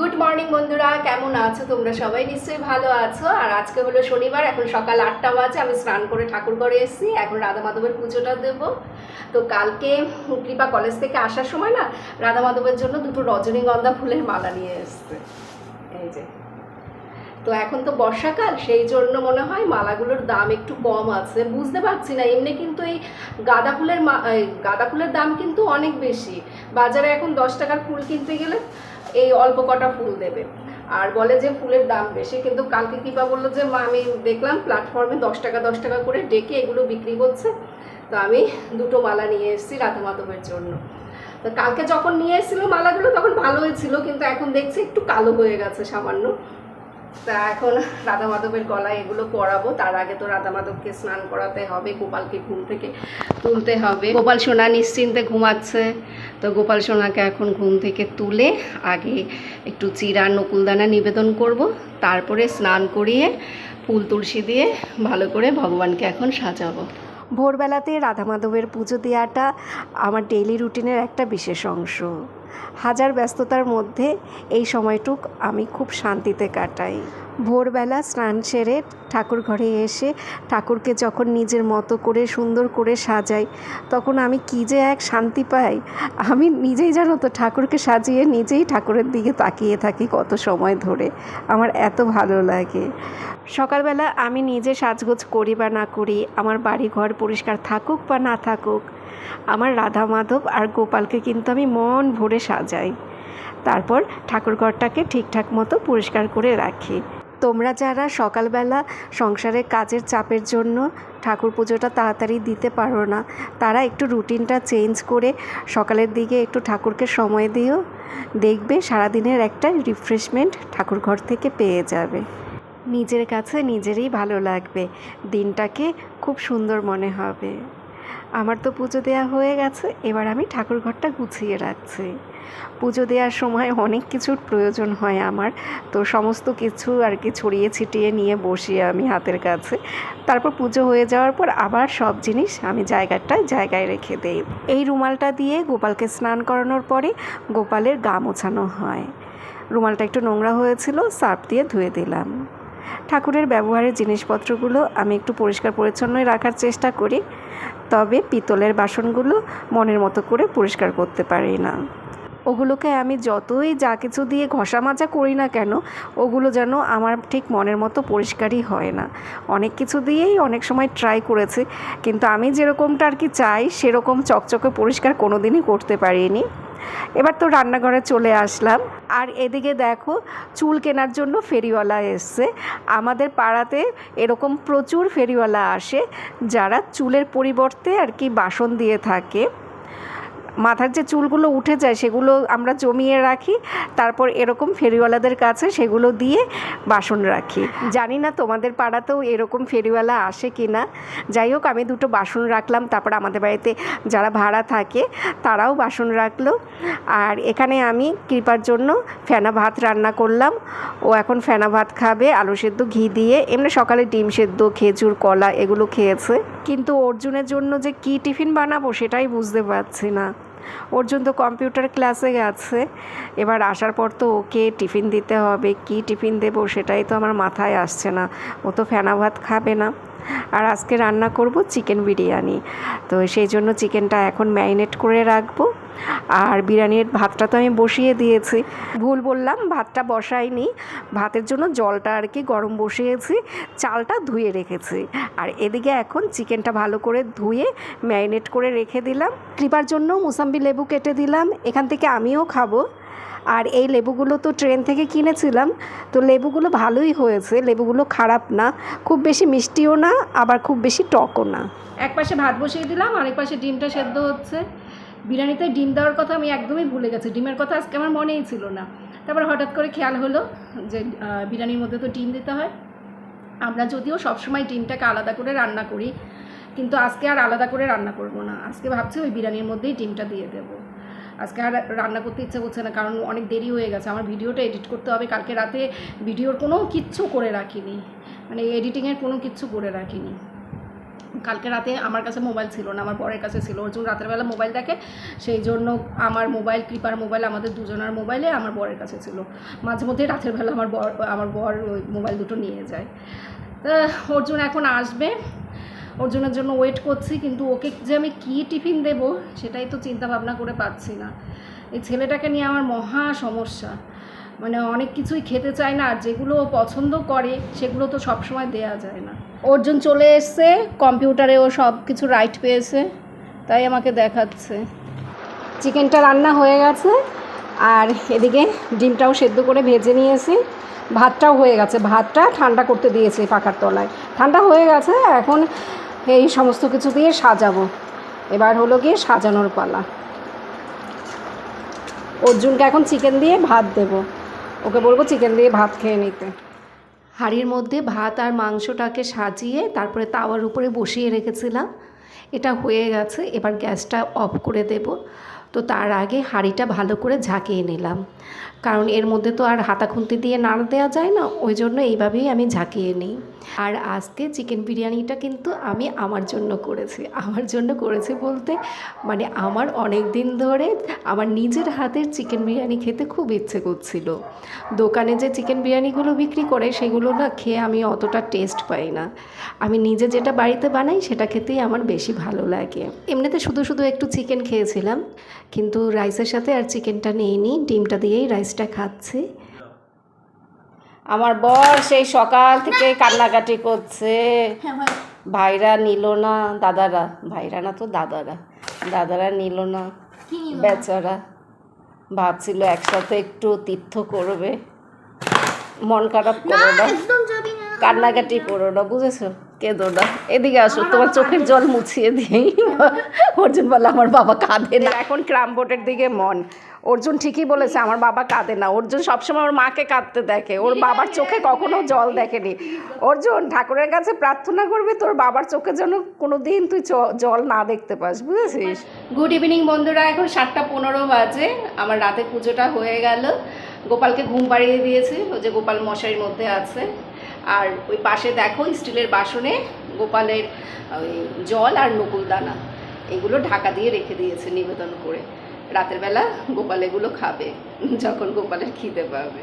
Good morning বন্ধুরা। কেমন আছো তোমরা? সবাই নিশ্চয়ই ভালো আছো। আর আজকে হলো শনিবার, এখন সকাল আটটা বাজে। আমি স্নান করে ঠাকুর ঘরে এসেছি। এখন রাধা মাধবের পুজোটা দেবো। তো কালকে কৃপা কলেজ থেকে আসার সময় না, রাধা মাধবের জন্য দুটো রজনীগন্ধা ফুলের মালা নিয়ে এসছে। এই যে। তো এখন তো বর্ষাকাল, সেই জন্য মনে হয় মালাগুলোর দাম একটু কম আছে। বুঝতে পারছি না, এমনি কিন্তু এই গাঁদা ফুলের গাঁদা ফুলের দাম কিন্তু অনেক বেশি। বাজারে এখন দশ টাকার ফুল কিনতে গেলে এই অল্প কটা ফুল দেবে। আর বলে যে ফুলের দাম বেশি, কিন্তু কালকে কৃপা বলল যে, মা, আমি দেখলাম প্ল্যাটফর্মে দশ টাকা দশ টাকা করে ডেকে এগুলো বিক্রি করছে তো আমি দুটো মালা নিয়ে এসেছি রাধা মাধবের জন্য। তো কালকে যখন নিয়ে এসেছিল মালাগুলো, তখন ভালোই ছিল, কিন্তু এখন দেখছি একটু কালো হয়ে গেছে সামান্য। তা এখন রাধা মাধবের গলায় এগুলো পরাবো। তার আগে তো রাধা মাধবকে স্নান করাতে হবে, গোপালকে ঘুম থেকে তুলতে হবে। গোপাল সোনা নিশ্চিন্তে ঘুমাচ্ছে। তো গোপাল সোনাকে এখন ঘুম থেকে তুলে আগে একটু চিরা নকুলদানা নিবেদন করব। তারপরে স্নান করিয়ে ফুল তুলসী দিয়ে ভালো করে ভগবানকে এখন সাজাবো। ভোরবেলাতে রাধা মাধবের পুজো দেওয়াটা আমার ডেইলি রুটিনের একটা বিশেষ অংশ। হাজার ব্যস্ততার মধ্যে এই সময়টুক আমি খুব শান্তিতে কাটাই। ভোরবেলা স্নান সেরে ঠাকুর ঘরে এসে ঠাকুরকে যখন নিজের মতো করে সুন্দর করে সাজাই, তখন আমি কী যে এক শান্তি পাই। আমি নিজেই জানো তো ঠাকুরকে সাজিয়ে নিজেই ঠাকুরের দিকে তাকিয়ে থাকি কত সময় ধরে। আমার এত ভালো লাগে। সকালবেলা আমি নিজে সাজগোজ করি বা না করি, আমার বাড়ি ঘর পরিষ্কার থাকুক বা না থাকুক আমার রাধা মাধব আর গোপালকে কিন্তু আমি মন ভরে সাজাই। তারপর ঠাকুরঘরটাকে ঠিকঠাক মতো পরিষ্কার করে রাখি। তোমরা যারা সকালবেলা সংসারের কাজের চাপের জন্য ঠাকুর পুজোটা তাড়াতাড়ি দিতে পারো না, তারা একটু রুটিনটা চেঞ্জ করে সকালের দিকে একটু ঠাকুরকে সময় দিও। দেখবে সারাদিনের একটা রিফ্রেশমেন্ট ঠাকুরঘর থেকে পেয়ে যাবে। নিজের কাছে নিজেরই ভালো লাগবে। দিনটাকে খুব সুন্দর মনে হবে। আমার তো পুজো দেওয়া হয়ে গেছে, এবার আমি ঠাকুরঘরটা গুছিয়ে রাখছি। পুজো দেওয়ার সময় অনেক কিছুর প্রয়োজন হয় আমার, তো সমস্ত কিছু আর কি ছড়িয়ে ছিটিয়ে নিয়ে বসি আমি হাতের কাছে। তারপর পুজো হয়ে যাওয়ার পর আবার সব জিনিস আমি জায়গাটায় জায়গায় রেখে দেই। এই রুমালটা দিয়ে গোপালকে স্নান করানোর পরে গোপালের গা মোছানো হয়। রুমালটা একটু নোংরা হয়েছিল, সার্ফ দিয়ে ধুয়ে দিলাম। ঠাকুরের ব্যবহারের জিনিসপত্রগুলো আমি একটু পরিষ্কার পরিচ্ছন্নই রাখার চেষ্টা করি। তবে পিতলের বাসনগুলো মনের মতো করে পরিষ্কার করতে পারি না। ওগুলোকে আমি যতই যা কিছু দিয়ে ঘষা মাজা করি না কেন, ওগুলো যেন আমার ঠিক মনের মতো পরিষ্কারই হয় না। অনেক কিছু দিয়েই অনেক সময় ট্রাই করেছি, কিন্তু আমি যেরকমটা আর কি চাই, সেরকম চকচকে পরিষ্কার কোনো দিনই করতে পারিনি। এবার তো রান্নাঘরে চলে আসলাম। আর এদিকে দেখো, চুল কেনার জন্য ফেরিওয়ালা এসছে। আমাদের পাড়াতে এরকম প্রচুর ফেরিওয়ালা আসে, যারা চুলের পরিবর্তে আর কি বাসন দিয়ে থাকে। মাথার যে চুলগুলো উঠে যায় সেগুলো আমরা জমিয়ে রাখি, তারপর এরকম ফেরিওয়ালাদের কাছে সেগুলো দিয়ে বাসন রাখি। জানি না তোমাদের পাড়াতেও এরকম ফেরিওয়ালা আসে কি না যাই হোক, আমি দুটো বাসন রাখলাম, তারপর আমাদের বাড়িতে যারা ভাড়া থাকে তারাও বাসন রাখল। আর এখানে আমি কৃপার জন্য ফেনা ভাত রান্না করলাম। ও এখন ফেনা ভাত খাবে, আলু সেদ্ধ, ঘি দিয়ে, এমনি সকালে ডিম সেদ্ধ, খেজুর, কলা এগুলো খেয়েছে। কিন্তু অর্জুনের জন্য যে কী টিফিন বানাবো সেটাই বুঝতে পারছি না। অর্জুন তো কম্পিউটার ক্লাসে গেছে। এবার আসার পর তো ওকে টিফিন দিতে হবে। কি টিফিন দেব সেটাই তো আমার মাথায় আসছে না। ও তো ফেনা ভাত খাবে না। আর আজকে রান্না করব চিকেন বিরিয়ানি। তো সেই জন্য চিকেনটা এখন ম্যারিনেট করে রাখব। আর বিরিয়ানির ভাতটা তো আমি বসিয়ে দিয়েছি। ভুল বললাম, ভাতটা বসাইনি। ভাতের জন্য জলটা আর কি গরম বসিয়েছি, চালটা ধুয়ে রেখেছি। আর এদিকে এখন চিকেনটা ভালো করে ধুয়ে ম্যারিনেট করে রেখে দিলাম। কৃপার জন্য মুসাম্বি লেবু কেটে দিলাম, এখান থেকে আমিও খাব। আর এই লেবুগুলো তো ট্রেন থেকে কিনেছিলাম, তো লেবুগুলো ভালোই হয়েছে। লেবুগুলো খারাপ না, খুব বেশি মিষ্টিও না, আবার খুব বেশি টকও না। এক পাশে ভাত বসিয়ে দিলাম আরেক পাশে ডিমটা সেদ্ধ হচ্ছে। বিরিয়ানিতে ডিম দেওয়ার কথা আমি একদমই ভুলে গেছি। ডিমের কথা আজকে আমার মনেই ছিল না। তারপর হঠাৎ করে খেয়াল হলো যে বিরিয়ানির মধ্যে তো ডিম দিতে হয়। আমরা যদিও সবসময় ডিমটাকে আলাদা করে রান্না করি, কিন্তু আজকে আর আলাদা করে রান্না করব না। আজকে ভাবছি ওই বিরিয়ানির মধ্যেই ডিমটা দিয়ে দেবো। আজকে আর রান্না করতে ইচ্ছে করছে না, কারণ অনেক দেরি হয়ে গেছে। আমার ভিডিওটা এডিট করতে হবে। কালকে রাতে ভিডিওর কোনো কিচ্ছু করে রাখিনি। মানে এডিটিংয়ের কোনো কিচ্ছু করে রাখিনি। কালকে রাতে আমার কাছে মোবাইল ছিল না, আমার বরের কাছে ছিল। অর্জুন রাতের বেলা মোবাইল দেখে, সেই জন্য আমার মোবাইল, কৃপার মোবাইল, আমাদের দুজনের মোবাইলে আমার বরের কাছে ছিল। মাঝে মধ্যে রাতের বেলা আমার বর আমার বর ওই মোবাইল দুটো নিয়ে যায়। তা অর্জুন এখন আসবে। অর্জুনের জন্য ওয়েট করছি, কিন্তু ওকে যে আমি কী টিফিন দেবো, সেটাই তো চিন্তা ভাবনা করে পাচ্ছি না। এই ছেলেটাকে নিয়ে আমার মহা সমস্যা। মানে অনেক কিছুই খেতে চায় না, আর যেগুলো ও পছন্দ করে, সেগুলো তো সবসময় দেয়া যায় না। অর্জুন চলে এসছে, কম্পিউটারে ও সব কিছু রাইট পেয়েছে, তাই আমাকে দেখাচ্ছে। চিকেনটা রান্না হয়ে গেছে, আর এদিকে ডিমটাও সেদ্ধ করে ভেজে নিয়েছি। ভাতটাও হয়ে গেছে, ভাতটা ঠান্ডা করতে দিয়েছি পাখার তলায়। ঠান্ডা হয়ে গেছে, এখন এই সমস্ত কিছু দিয়ে সাজাবো। এবার হলো গিয়ে সাজানোর পালা। অর্জুনকে এখন চিকেন দিয়ে ভাত দেবো। ওকে বলব চিকেন দিয়ে ভাত খেয়ে নিতে। হাঁড়ির মধ্যে ভাত আর মাংসটাকে সাজিয়ে তারপরে তাওয়ার উপরে বসিয়ে রেখেছিলাম। এটা হয়ে গেছে, এবার গ্যাসটা অফ করে দেব। তো তার আগে হাঁড়িটা ভালো করে ঝাঁকিয়ে নিলাম। কারণ এর মধ্যে তো আর হাতা খুন্তি দিয়ে নাড় দেওয়া যায় না, ওই জন্য এইভাবেই আমি ঝাঁকিয়ে নিই। আর আজকে চিকেন বিরিয়ানিটা কিন্তু আমি আমার জন্য করেছি, আমার জন্য করেছি বলতে মানে আমার অনেক দিন ধরে আমার নিজের হাতের চিকেন বিরিয়ানি খেতে খুব ইচ্ছে করছিল। দোকানে যে চিকেন বিরিয়ানিগুলো বিক্রি করে সেগুলো না খেয়ে আমি অতটা টেস্ট পাই না। আমি নিজে যেটা বাড়িতে বানাই সেটা খেতেই আমার বেশি ভালো লাগে। এমনিতে শুধু শুধু একটু চিকেন খেয়েছিলাম, কিন্তু রাইসের সাথে আর চিকেনটা নিয়ে নিই ডিমটা দিয়েই রাইসটা খাচ্ছি। আমার বর সেই সকাল থেকে কান্নাকাটি করছে। ভাইরা নিল না দাদারা। ভাইরা না তো দাদারা। দাদারা নিল না। বেচারা ভাবছিল একসাথে একটু তীর্থ করবে। মন খারাপ করো না। কান্নাকাটি করো না বুঝেছ? কেঁদো না। এদিকে আসো তোমার চোখের জল মুছিয়ে দিই। অর্জুন বলে আমার বাবা কাঁদে না। এখন ক্রাম বোর্ডের দিকে মন। অর্জুন ঠিকই বলেছে আমার বাবা কাঁদে না। অর্জুন সবসময় ওর মাকে কাঁদতে দেখে ওর বাবার চোখে কখনো জল দেখেনি। অর্জুন ঠাকুরের কাছে প্রার্থনা করবি তোর বাবার চোখে যেন কোনো দিন তুই চ- জল না দেখতে পাস বুঝেছিস? গুড ইভিনিং বন্ধুরা এখন সাতটা পনেরো বাজে আমার রাতে পুজোটা হয়ে গেল। গোপালকে ঘুম পাড়িয়ে দিয়েছি ওই যে গোপাল মশারির মধ্যে আছে। আর ওই পাশে দেখো স্টিলের বাসনে গোপালের, ওই জল আর নকুলদানা। এগুলো ঢাকা দিয়ে রেখে দিয়েছে নিবেদন করে। রাতের বেলা গোপাল এগুলো খাবে, যখন গোপালের খিদে পাবে।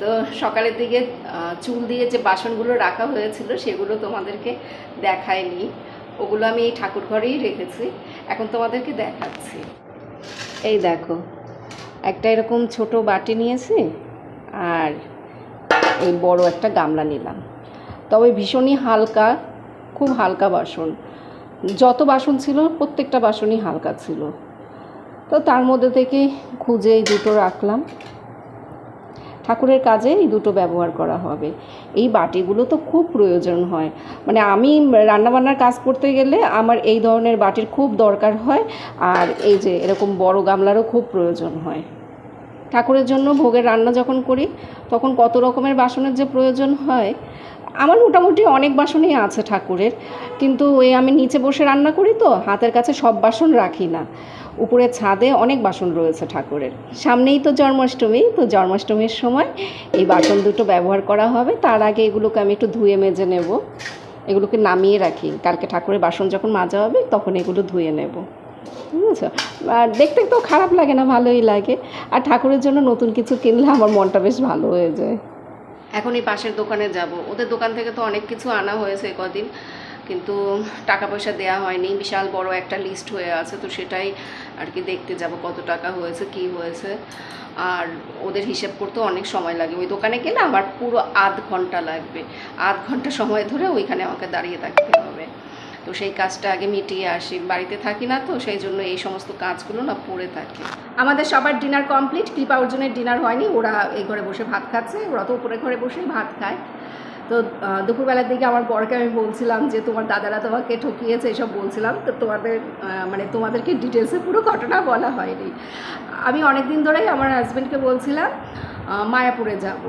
তো সকালের দিকে চুল দিয়ে যে বাসনগুলো রাখা হয়েছিল সেগুলো তোমাদেরকে দেখায়নি ওগুলো আমি এই ঠাকুর ঘরেই রেখেছি। এখন তোমাদেরকে দেখাচ্ছি। এই দেখো, একটা এরকম ছোট বাটি নিয়েছি আর এই বড় একটা গামলা নিলাম। তবে ভীষণই হালকা, খুব হালকা বাসন। যত বাসন ছিল, প্রত্যেকটা বাসনই হালকা ছিল। তো তার মধ্যে থেকে খুঁজে এই দুটো রাখলাম। ঠাকুরের কাজে এই দুটো ব্যবহার করা হবে। এই বাটিগুলো তো খুব প্রয়োজন হয়। মানে আমি রান্নাবান্নার কাজ করতে গেলে আমার এই ধরনের বাটির খুব দরকার হয়। আর এই যে এরকম বড় গামলারও খুব প্রয়োজন হয়। ঠাকুরের জন্য ভোগের রান্না যখন করি, তখন কত রকমের বাসনের যে প্রয়োজন হয়, আমার মোটামুটি অনেক বাসনই আছে ঠাকুরের। কিন্তু ওই আমি নিচে বসে রান্না করি তো, হাতের কাছে সব বাসন রাখি না। উপরে ছাদে অনেক বাসন রয়েছে ঠাকুরের। সামনেই তো জন্মাষ্টমী, তো জন্মাষ্টমীর সময় এই বাসন দুটো ব্যবহার করা হবে। তার আগে এগুলোকে আমি একটু ধুয়ে মেজে নেব। এগুলোকে নামিয়ে রাখি। কালকে ঠাকুরের বাসন যখন মাজা হবে, তখন এগুলো ধুয়ে নেব। বুঝেছ? আর দেখতে তো খারাপ লাগে না, ভালোই লাগে। আর ঠাকুরের জন্য নতুন কিছু কিনলে আমার মনটা বেশ ভালো হয়ে যায়। এখন এই পাশের দোকানে যাব। ওদের দোকান থেকে তো অনেক কিছু আনা হয়েছে কদিন, কিন্তু টাকা পয়সা দেওয়া হয়নি। বিশাল বড় একটা লিস্ট হয়ে আছে, তো সেটাই আর কি দেখতে যাব, কত টাকা হয়েছে, কি হয়েছে। আর ওদের হিসেব করতে অনেক সময় লাগে। ওই দোকানে গেলে আমার পুরো আধ ঘণ্টা লাগবে। আধ ঘণ্টা সময় ধরে ওইখানে আমাকে দাঁড়িয়ে থাকতে হবে। তো সেই কাজটা আগে মিটিয়ে আসি। বাড়িতে থাকি না তো, সেই জন্য এই সমস্ত কাজগুলো না পড়ে থাকে। আমাদের সবার ডিনার কমপ্লিট কৃপা অর্জুনের ডিনার হয়নি। ওরা এই ঘরে বসে ভাত খাচ্ছে, ওরা তো উপরে ঘরে বসেই ভাত খায়। তো দুপুরবেলার দিকে আমার বরকে আমি বলছিলাম যে, তোমার দাদারা তোমাকে ঠকিয়েছে এসব বলছিলাম। তো তোমাদের মানে তোমাদেরকে ডিটেলসে পুরো ঘটনা বলা হয়নি। আমি অনেক দিন ধরেই আমার হাজব্যান্ডকে বলছিলাম মায়াপুরে যাব।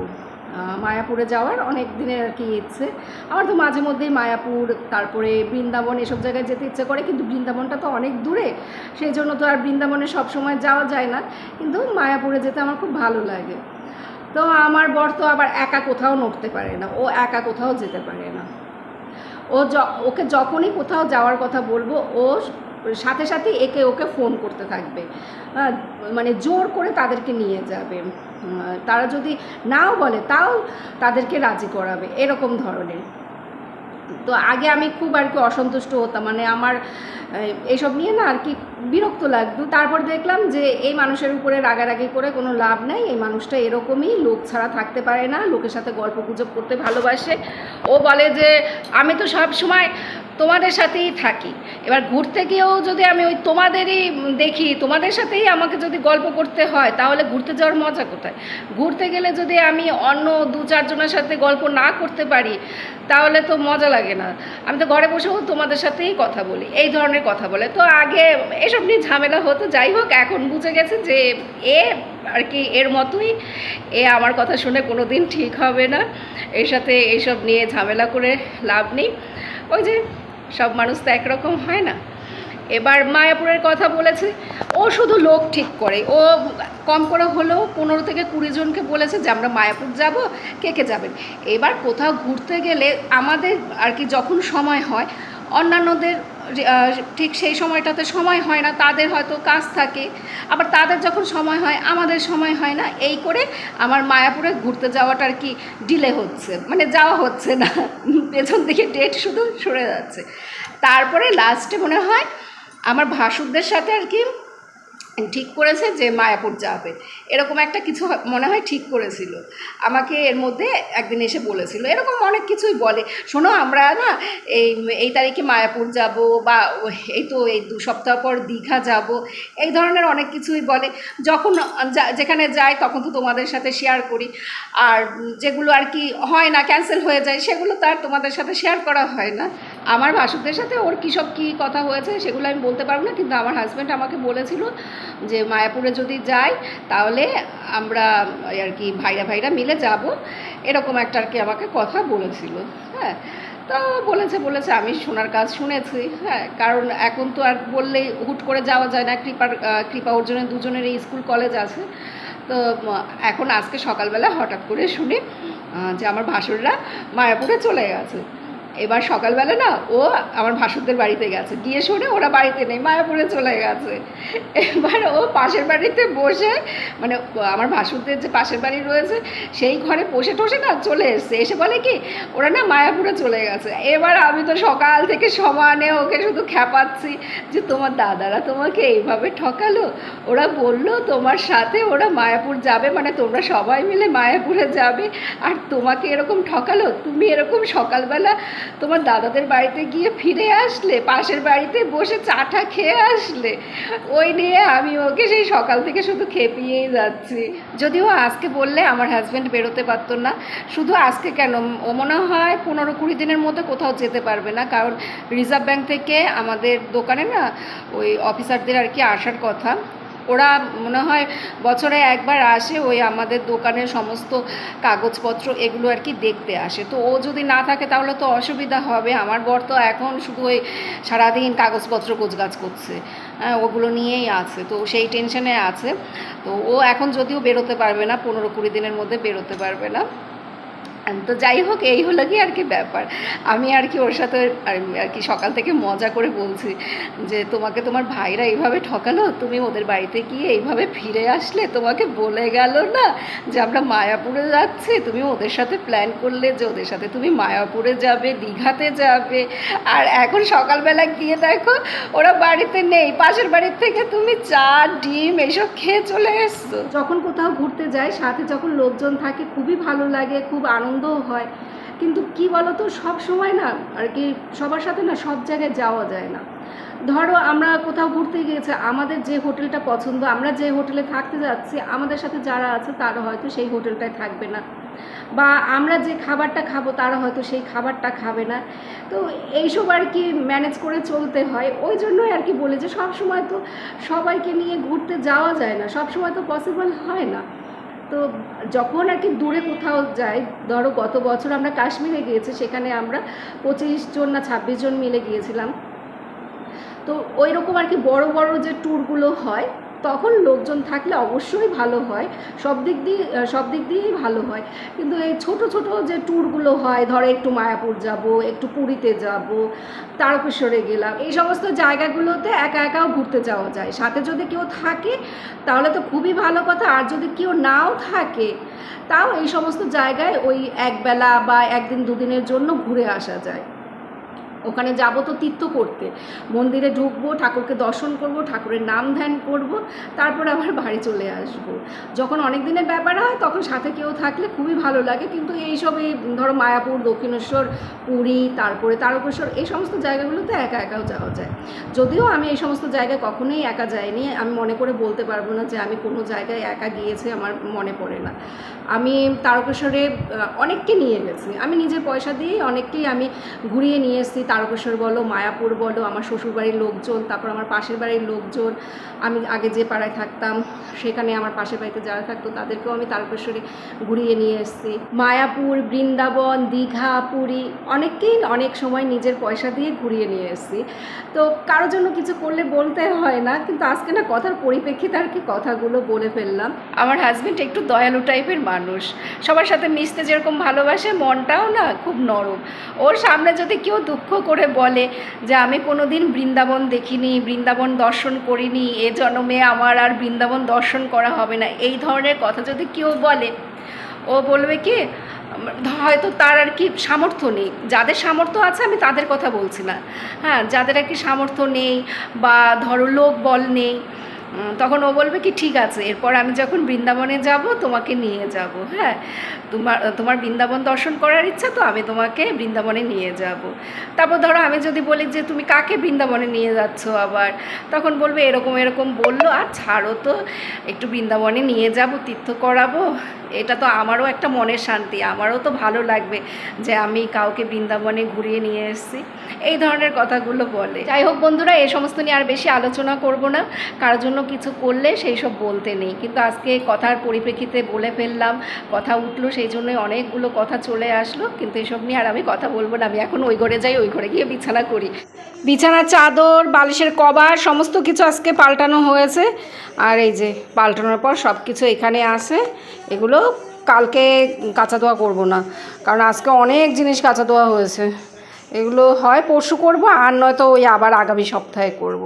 মায়াপুরে যাওয়ার অনেক দিনের আর কি ইচ্ছে। আমার তো মাঝে মধ্যেই মায়াপুর, তারপরে বৃন্দাবন এসব জায়গায় যেতে ইচ্ছে করে, কিন্তু বৃন্দাবনটা তো অনেক দূরে সেই জন্য তো আর বৃন্দাবনে সময় যাওয়া যায় না। কিন্তু মায়াপুরে যেতে আমার খুব ভালো লাগে। তো আমার বর তো আবার একা কোথাও নড়তে পারে না, ও একা কোথাও যেতে পারে না। ও ওকে যখনই কোথাও যাওয়ার কথা বলব, ও সাথে সাথে একে ওকে ফোন করতে থাকবে। মানে জোর করে তাদেরকে নিয়ে যাবে। তারা যদি নাও বলে, তাও তাদেরকে রাজি করাবে, এরকম ধরনের। তো আগে আমি খুব আর কি অসন্তুষ্ট হতাম। মানে আমার এসব এইসব নিয়ে না আর কি বিরক্ত লাগতো। তারপর দেখলাম যে এই মানুষের উপরে রাগারাগি করে কোনো লাভ নেই। এই মানুষটা এরকমই, লোক ছাড়া থাকতে পারে না, লোকের সাথে গল্প গুজব করতে ভালোবাসে। ও বলে যে, আমি তো সব সময় তোমাদের সাথেই থাকি। এবার ঘুরতে গিয়েও যদি আমি ওই তোমাদেরই দেখি, তোমাদের সাথেই আমাকে যদি গল্প করতে হয়, তাহলে ঘুরতে যাওয়ার মজা কোথায়? ঘুরতে গেলে যদি আমি অন্য দু চারজনের সাথে গল্প না করতে পারি, তাহলে তো মজা লাগে না। আমি তো ঘরে বসেও তোমাদের সাথেই কথা বলি। এই ধরনের কথা বলে। তো আগে এসব নিয়ে ঝামেলা হতো। যাই হোক, এখন বুঝে গেছে যে এ আর কি এর মতোই, এ আমার কথা শুনে কোনো দিন ঠিক হবে না। এর সাথে এইসব নিয়ে ঝামেলা করে লাভ নেই। ওই যে, সব মানুষ তো একরকম, হয় না? এবার মায়াপুরের কথা বলেছে, ও শুধু লোক ঠিক করে। ও কম করে হলেও পনেরো থেকে কুড়ি জনকে বলেছে যে আমরা মায়াপুর যাব, কে কে যাবেন? এবার কোথাও ঘুরতে গেলে আমাদের আর কি যখন সময় হয় অন্যান্যদের ঠিক সেই সময়টাতে সময় হয় না, তাদের হয়তো কাজ থাকে, আবার তাদের যখন সময় হয়, আমাদের সময় হয় না, এই করে আমার মায়াপুরে ঘুরতে যাওয়াটা আর কি ডিলে হচ্ছে মানে যাওয়া হচ্ছে না, পেছন দিকে ডেট শুধু সরে যাচ্ছে। তারপরে লাস্টে মনে হয়, আমার ভাসুরদের সাথে আর কি ঠিক করেছে যে মায়াপুর যাবে। এরকম একটা কিছু মনে হয় ঠিক করেছিল। আমাকে এর মধ্যে একদিন এসে বলেছিল। এরকম অনেক কিছুই বলে। শোনো, আমরা না এই এই তারিখে মায়াপুর যাব বা এই তো এই দু সপ্তাহ পর দীঘা যাব, এই ধরনের অনেক কিছুই বলে। যখন যেখানে যাই তখন তো তোমাদের সাথে শেয়ার করি। আর যেগুলো আর কি হয় না ক্যান্সেল হয়ে যায়, সেগুলো তো আর তোমাদের সাথে শেয়ার করা হয় না। আমার ভাসুকদের সাথে ওর কী সব কী কথা হয়েছে সেগুলো আমি বলতে পারব না, কিন্তু আমার হাজব্যান্ড আমাকে বলেছিল যে, মায়াপুরে যদি যাই, তাহলে আমরা আর কি ভাইরা ভাইরা মিলে যাব। এরকম একটা আর কি আমাকে কথা বলেছিল হ্যাঁ। তো বলেছে বলেছে, আমি শোনার কাজ শুনেছি হ্যাঁ। কারণ এখন তো আর বললেই হুট করে যাওয়া যায় না, কৃপার কৃপা অর্জনের দুজনের স্কুল কলেজ আছে। তো এখন আজকে সকালবেলা হঠাৎ করে শুনি যে আমার ভাসুররা মায়াপুরে চলে গেছে। এবার সকালবেলা না, ও আমার ভাসুরদের বাড়িতে গেছে। গিয়ে শুনে ওরা বাড়িতে নেই, মায়াপুরে চলে গেছে। এবার ও পাশের বাড়িতে বসে মানে আমার ভাসুরদের যে পাশের বাড়ি রয়েছে, সেই ঘরে বসে টসে না চলে এসছে। এসে বলে কি, ওরা না মায়াপুরে চলে গেছে। এবার আমি তো সকাল থেকে সমানে ওকে শুধু খ্যাপাচ্ছি যে তোমার দাদারা তোমাকে এইভাবে ঠকালো। ওরা বলল, তোমার সাথে ওরা মায়াপুর যাবে মানে তোমরা সবাই মিলে মায়াপুরে যাবে। আর তোমাকে এরকম ঠকালো, তুমি এরকম সকালবেলা তোমার দাদাদের বাড়িতে গিয়ে ফিরে আসলে, পাশের বাড়িতে বসে চাটা খেয়ে আসলে। ওই নিয়ে আমি ওকে সেই সকাল থেকে শুধু খেপিয়েই যাচ্ছি। যদিও আজকে বললে আমার হাজব্যান্ড বেরোতে পারতো না, শুধু আজকে কেন? ও মনে হয় পনেরো কুড়ি দিনের মধ্যে কোথাও যেতে পারবে না, কারণ রিজার্ভ ব্যাংক থেকে আমাদের দোকানে না ওই অফিসারদের আর কি আসার কথা। ওরা মনে হয় বছরে একবার আসে ওই আমাদের দোকানের সমস্ত কাগজপত্র, এগুলো আর কি দেখতে আসে। তো ও যদি না থাকে তাহলে তো অসুবিধা হবে। আমার বর তো এখন শুধু ওই সারাদিন কাগজপত্র গোছগাছ করছে। হ্যাঁ ওগুলো নিয়েই আছে। তো সেই টেনশনে আছে। তো ও এখন যদিও বেরোতে পারবে না, পনেরো কুড়ি দিনের মধ্যে বেরোতে পারবে না। তো যাই হোক, এই হলো কি আর কি ব্যাপার। আমি আর কি ওর সাথে, আর কি সকাল থেকে মজা করে বলছি যে, তোমাকে তোমার ভাইরা এইভাবে ঠকালো? তুমি ওদের বাড়িতে গিয়ে এইভাবে ফিরে আসলে? তোমাকে বলে গেল না যে, আমরা মায়াপুরে যাচ্ছি। তুমি ওদের সাথে প্ল্যান করলে যে, ওদের সাথে তুমি মায়াপুরে যাবে, দীঘাতে যাবে। আর এখন সকালবেলা গিয়ে দেখো, ওরা বাড়িতে নেই। পাশের বাড়ির থেকে তুমি চা, ডিম এসব খেয়ে চলে এসছো। যখন কোথাও ঘুরতে যাই, সাথে যখন লোকজন থাকে, খুবই ভালো লাগে, খুব আনন্দও হয়। কিন্তু কি বলতো, সব সময় না আর কি সবার সাথে না সব জায়গায় যাওয়া যায় না। ধরো আমরা কোথাও ঘুরতে গিয়েছে, আমাদের যে হোটেলটা পছন্দ, আমরা যে হোটেলে থাকতে যাচ্ছি, আমাদের সাথে যারা আছে তারা হয়তো সেই হোটেলটায় থাকবে না। বা আমরা যে খাবারটা খাব তারা হয়তো সেই খাবারটা খাবে না। তো এইসব আর কি ম্যানেজ করে চলতে হয়। ওই জন্যই আর কি বলে যে সব সময় তো সবাইকে নিয়ে ঘুরতে যাওয়া যায় না। সব সময় তো পসিবল হয় না। তো যখন আর কি দূরে কোথাও যাই, ধরো গত বছর আমরা কাশ্মীরে গিয়েছি, সেখানে আমরা পঁচিশ জন না ছাব্বিশ জন মিলে গিয়েছিলাম। তো ওই রকম আর কি বড় বড় যে ট্যুরগুলো হয় তখন লোকজন থাকলে অবশ্যই ভালো হয়। সব দিক দিয়ে, সব দিক দিয়েই ভালো হয়। কিন্তু এই ছোট ছোট যে ট্যুরগুলো হয়, ধরো একটু মায়াপুর যাব, একটু পুরীতে যাব, তারকেশ্বরে গেলাম, এই সমস্ত জায়গাগুলোতে একা একাও ঘুরতে যাওয়া যায়। সাথে যদি কেউ থাকে, তাহলে তো খুবই ভালো কথা। আর যদি কেউ নাও থাকে, তাও এই সমস্ত জায়গায় ওই একবেলা বা একদিন দুদিনের জন্য ঘুরে আসা যায়। ওখানে যাব তো তীর্থ করতে। মন্দিরে ঢুকবো, ঠাকুরকে দর্শন করব, ঠাকুরের নাম ধ্যান করব, তারপর আবার বাড়ি চলে আসব। যখন অনেক দিনের ব্যাপার হয়, তখন সাথে কেউ থাকলে খুবই ভালো লাগে। কিন্তু এইসব এই ধরো মায়াপুর, দক্ষিণেশ্বর, পুরী, তারপরে তারকেশ্বর, এই সমস্ত জায়গাগুলোতে একা একাও যাওয়া যায়। যদিও আমি এই সমস্ত জায়গায় কখনোই একা যাইনি, আমি মনে করে বলতে পারব না যে আমি কোনো জায়গায় একা গিয়েছি, আমার মনে পড়ে না। আমি তারকেশ্বরে অনেককে নিয়ে গেছি। আমি নিজের পয়সা দিয়েই অনেককেই আমি ঘুরিয়ে নিয়ে এসেছি। তারকেশ্বর বলো, মায়াপুর বলো, আমার শ্বশুরবাড়ির লোকজন, তারপর আমার পাশের বাড়ির লোকজন, আমি আগে যে পাড়ায় থাকতাম, সেখানে আমার পাশের বাড়িতে যারা থাকতো, তাদেরকেও আমি তারকেশ্বরে ঘুরিয়ে নিয়ে এসেছি। মায়াপুর, বৃন্দাবন, দীঘা, পুরী, অনেককেই অনেক সময় নিজের পয়সা দিয়ে ঘুরিয়ে নিয়ে এসেছি। তো কারোর জন্য কিছু করলে বলতে হয় না, কিন্তু আজকে না কথার পরিপ্রেক্ষিতে আর কি কথাগুলো বলে ফেললাম। আমার হাজব্যান্ড একটু দয়ালু টাইপের মানুষ। সবার সাথে মিশতে যেরকম ভালোবাসে, মনটাও না খুব নরম। ওর সামনে যদি কেউ দুঃখ করে বলে যে আমি কোনো দিন বৃন্দাবন দেখিনি, বৃন্দাবন দর্শন করিনি, এ জন্মে আমার আর বৃন্দাবন দর্শন করা হবে না। এই ধরনের কথা যদি কেউ বলে, ও বলবে কি, হয়তো তার আর কি সামর্থ্য নেই। যাদের সামর্থ্য আছে আমি তাদের কথা বলছি না। হ্যাঁ যাদের আর কি সামর্থ্য নেই বা ধরো লোক বল নেই তখন ও বলবে কি, ঠিক আছে, এরপর আমি যখন বৃন্দাবনে যাব, তোমাকে নিয়ে যাব। হ্যাঁ তোমার তোমার বৃন্দাবন দর্শন করার ইচ্ছা তো, আমি তোমাকে বৃন্দাবনে নিয়ে যাব। তারপর ধরো আমি যদি বলি যে, তুমি কাকে বৃন্দাবনে নিয়ে যাচ্ছ আবার? তখন বলবে, এরকম এরকম বলল, আর ছাড়ো তো, একটু বৃন্দাবনে নিয়ে যাব, তীর্থ করাবো। এটা তো আমারও একটা মনের শান্তি, আমারও তো ভালো লাগবে যে, আমি কাউকে বৃন্দাবনে ঘুরিয়ে নিয়ে এসেছি। এই ধরনের কথাগুলো বলে। যাই হোক বন্ধুরা এই সমস্ত নিয়ে আর বেশি আলোচনা করব না। কারোর জন্য কিছু করলে সেই সব বলতে নেই। কিন্তু আজকে কথার পরিপ্রেক্ষিতে বলে ফেললাম, কথা উঠল, সেই জন্যই অনেকগুলো কথা চলে আসলো। কিন্তু এসব নিয়ে আর আমি কথা বলব না, আমি এখন ওই ঘরে যাই, ওই ঘরে গিয়ে বিছানা করি। বিছানার চাদর, বালিশের কভার, সমস্ত কিছু আজকে পাল্টানো হয়েছে। আর এই যে, পাল্টানোর পর সব কিছু এখানে আসে এগুলো কালকে কাঁচা ধোয়া করব না, কারণ আজকে অনেক জিনিস কাঁচা ধোয়া হয়েছে। এগুলো হয় পরশু করব, আর নয়তো ওই আবার আগামী সপ্তাহে করব।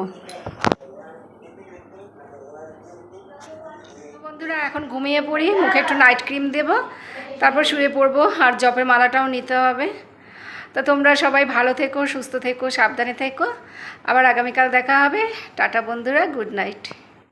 বন্ধুরা, এখন ঘুমিয়ে পড়ি, মুখে একটু নাইট ক্রিম দেব, তারপর শুয়ে পড়ব, আর জপের মালাটাও নিতে হবে। তো তোমরা সবাই ভালো থেকো, সুস্থ থেকো, সাবধানে থেকো। আবার আগামীকাল দেখা হবে। টাটা বন্ধুরা গুড নাইট